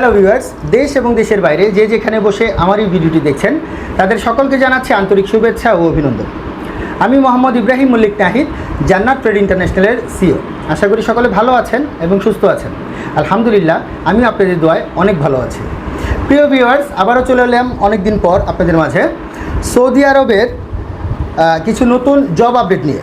Hello viewers দেশ এবং দেশের বাইরে যে যেখানে বসে আমার এই ভিডিওটি দেখছেন, তাদের সকলকে জানাচ্ছি আন্তরিক শুভেচ্ছা ও অভিনন্দন। আমি মোহাম্মদ ইব্রাহিম মল্লিক নাহিদ, জান্নাত ট্রেড ইন্টারন্যাশনালের সিও। আশা করি সকলে ভালো আছেন এবং সুস্থ আছেন। আলহামদুলিল্লাহ আমি আপনাদের দোয়ায় অনেক ভালো আছি। প্রিয় ভিউয়ার্স আবারও চলে এলাম অনেক দিন পর আপনাদের মাঝে। সৌদি আরবের কিছু নতুন জব আপডেট নিয়ে।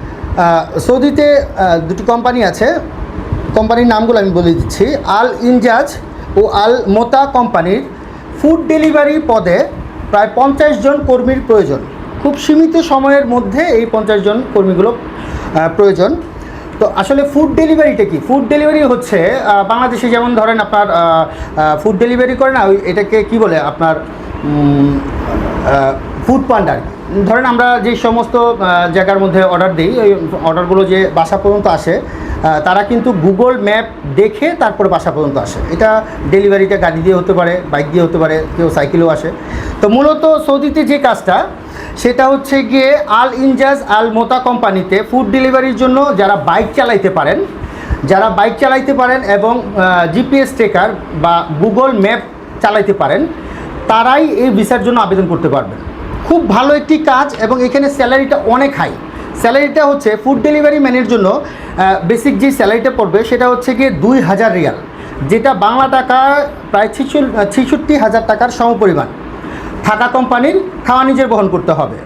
সৌদিতে দুটি কোম্পানি আছে। কোম্পানির নামগুলো আমি বলে দিচ্ছি। আল ইনজাজ ও আল মোতা কোম্পানির ফুড ডেলিভারি পদে প্রায় পঞ্চাশ জন কর্মীর প্রয়োজন। খুব সীমিত সময়ের মধ্যে এই পঞ্চাশ জন কর্মীগুলো প্রয়োজন। তো আসলে ফুড ডেলিভারিটা কি? ফুড ডেলিভারি হচ্ছে বাংলাদেশে যেমন ধরেন আপনার ফুড ডেলিভারি করে না, ওই এটাকে কি বলে আপনার ফুড পান্ডার ধরেন আমরা যে সমস্ত জায়গার মধ্যে অর্ডার দিই, ওই অর্ডারগুলো যে বাসা পর্যন্ত আসে তারা কিন্তু গুগল ম্যাপ দেখে তারপরে বাসা পর্যন্ত আসে। এটা ডেলিভারিটা গাড়ি দিয়ে হতে পারে, বাইক দিয়ে হতে পারে, কেউ সাইকেলেও আসে। তো মূলত সৌদিতে যে কাজটা, সেটা হচ্ছে গিয়ে আল ইনজাজ আল মোতা কোম্পানিতে ফুড ডেলিভারির জন্য যারা বাইক চালাইতে পারেন, যারা বাইক চালাইতে পারেন এবং জিপিএস ট্রেকার বা গুগল ম্যাপ চালাইতে পারেন, তারাই এই ভিসার জন্য আবেদন করতে পারবেন। খুব ভালো একটি কাজ এবং এখানে স্যালারিটা অনেক হাই। স্যালারিটা হচ্ছে ফুড ডেলিভারি ম্যানের জন্য বেসিক যে স্যালারিটা পড়বে সেটা হচ্ছে গিয়ে দুই হাজার রিয়াল, যেটা বাংলা টাকা প্রায় ছিষট্টি হাজার টাকার সমপরিমাণ। থাকা কোম্পানির খাওয়া নিজের বহন করতে হবে।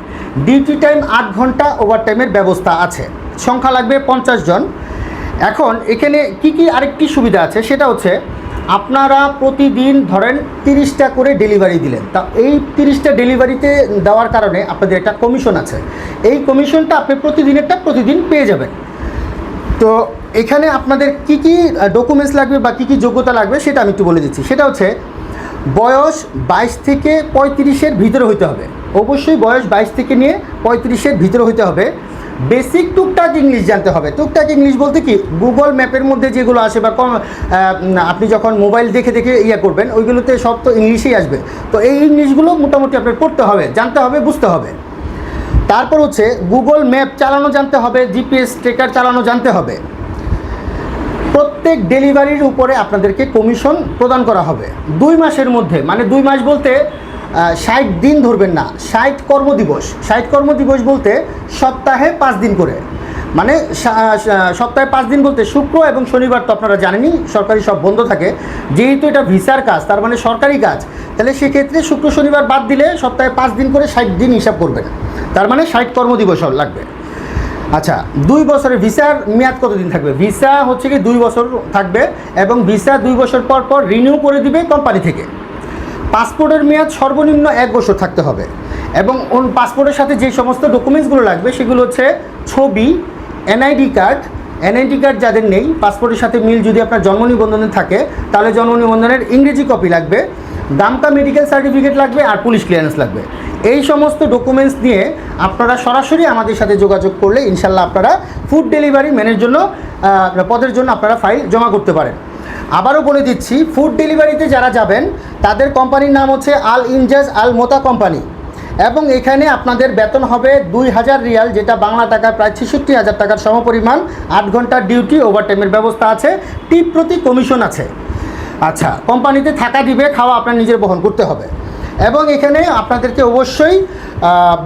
ডিউটি টাইম আট ঘণ্টা ওভারটাইমের ব্যবস্থা আছে। সংখ্যা লাগবে পঞ্চাশ জন। এখন এখানে কি কি আরেকটি সুবিধা আছে সেটা হচ্ছে আপনারা প্রতিদিন ধরেন তিরিশটা করে ডেলিভারি দিলেন। তা এই তিরিশটা ডেলিভারিতে দেওয়ার কারণে আপনাদের একটা কমিশন আছে। এই কমিশনটা আপনি প্রতিদিনেরটা প্রতিদিন পেয়ে যাবেন। তো এখানে আপনাদের কি কি ডকুমেন্টস লাগবে বা কী কী যোগ্যতা লাগবে সেটা আমি একটু বলে দিচ্ছি। সেটা হচ্ছে, বয়স বাইশ থেকে পঁয়ত্রিশের ভিতরে হইতে হবে। অবশ্যই বয়স বাইশ থেকে নিয়ে পঁয়ত্রিশের ভিতরে হইতে হবে। বেসিক টুকটাক ইংলিশ জানতে হবে। টুকটাক ইংলিশ বলতে কি, গুগল ম্যাপের মধ্যে যেগুলো আসে বা কম আপনি যখন মোবাইল দেখে দেখে ইয়ে করবেন, ওইগুলোতে সব তো ইংলিশেই আসবে। তো এই ইংলিশগুলো মোটামুটি আপনার পড়তে হবে, জানতে হবে, বুঝতে হবে। তারপর হচ্ছে গুগল ম্যাপ চালানো জানতে হবে, জিপিএস ট্রেকার চালানো জানতে হবে। প্রত্যেক ডেলিভারির উপরে আপনাদেরকে কমিশন প্রদান করা হবে। দুই মাসের মধ্যে মানে দুই মাস বলতে ষাট দিন ধরবেন না, ষাট কর্মদিবস। ষাট কর্মদিবস বলতে সপ্তাহে পাঁচ দিন করে। মানে সপ্তাহে পাঁচ দিন বলতে শুক্র এবং শনিবার তো আপনারা জানেনই, সরকারি সব বন্ধ থাকে। যেহেতু এটা ভিসার কাজ, তার মানে সরকারি কাজ, তাহলে সেক্ষেত্রে শুক্র, শনিবার বাদ দিলে সপ্তাহে পাঁচ দিন করে ষাট দিন হিসাব করবেন। তার মানে ষাট কর্মদিবস লাগবে। আচ্ছা দুই বছরের ভিসার মেয়াদ কতদিন থাকবে? ভিসা হচ্ছে কি দুই বছর থাকবে এবং ভিসা দুই বছর পর পর রিনিউ করে দিবে কোম্পানি থেকে। পাসপোর্টের মেয়াদ সর্বনিম্ন এক বছর থাকতে হবে এবং ওন পাসপোর্টের সাথে যে সমস্ত ডকুমেন্টসগুলো লাগবে সেগুলো হচ্ছে ছবি এনআইডি কার্ড এনআইডি কার্ড যাদের নেই, পাসপোর্টের সাথে মিল যদি আপনার জন্ম নিবন্ধনে থাকে, তাহলে জন্ম নিবন্ধনের ইংরেজি কপি লাগবে, দামকা মেডিকেল সার্টিফিকেট লাগবে আর পুলিশ ক্লিয়ারেন্স লাগবে। এই সমস্ত ডকুমেন্টস নিয়ে আপনারা সরাসরি আমাদের সাথে যোগাযোগ করলে ইনশাল্লাহ আপনারা ফুড ডেলিভারি ম্যানের জন্য পদের জন্য আপনারা ফাইল জমা করতে পারেন। আবারও বলে দিচ্ছি ফুড ডেলিভারিতে যারা যাবেন, তাদের কোম্পানির নাম হচ্ছে আল ইনজাজ আল মোতা কোম্পানি এবং এখানে আপনাদের বেতন হবে দুই হাজার রিয়াল, যেটা বাংলা টাকা প্রায় ছেষট্টি হাজার টাকার সমপরিমাণ, আট ঘণ্টার ডিউটি ওভারটাইমের ব্যবস্থা আছে টিপ প্রতি কমিশন আছে। আচ্ছা কোম্পানিতে থাকা দিবে, খাওয়া আপনার নিজের বহন করতে হবে। এবং এখানে আপনাদেরকে অবশ্যই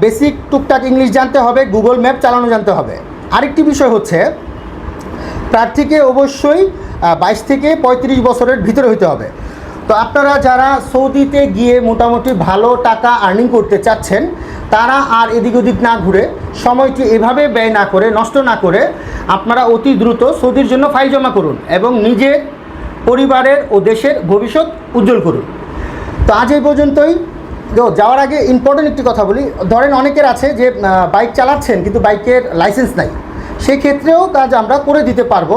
বেসিক টুকটাক ইংলিশ জানতে হবে গুগল ম্যাপ চালানো জানতে হবে। আরেকটি বিষয় হচ্ছে প্রার্থীকে অবশ্যই বাইশ থেকে পঁয়ত্রিশ বছরের ভিতরে হইতে হবে। তো আপনারা যারা সৌদিতে গিয়ে মোটামুটি ভালো টাকা আর্নিং করতে চাচ্ছেন, তারা আর এদিক ওদিক না ঘুরে সময়টি এভাবে ব্যয় না করে, নষ্ট না করে আপনারা অতি দ্রুত সৌদির জন্য ফাইল জমা করুন এবং নিজের পরিবারের ও দেশের ভবিষ্যৎ উজ্জ্বল করুন। তো আজ এই পর্যন্তই। যাওয়ার আগে ইম্পর্টেন্ট একটি কথা বলি। ধরেন অনেকের আছে যে বাইক চালাচ্ছেন কিন্তু বাইকের লাইসেন্স নাই। সেই ক্ষেত্রেও কাজ আমরা করে দিতে পারব।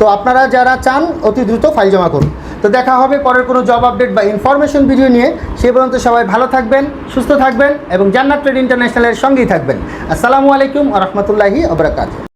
তো আপনারা যারা চান, অতি দ্রুত ফাইল জমা করুন। তো দেখা হবে পরের কোনো জব আপডেট বা ইনফরমেশন ভিডিও নিয়ে। সে পর্যন্ত সবাই ভালো থাকবেন, সুস্থ থাকবেন এবং জান্নাত ট্রেড ইন্টারন্যাশনালের সঙ্গেই থাকবেন। আসসালামু আলাইকুম আ রহমতুল্লাহি আবরাকাত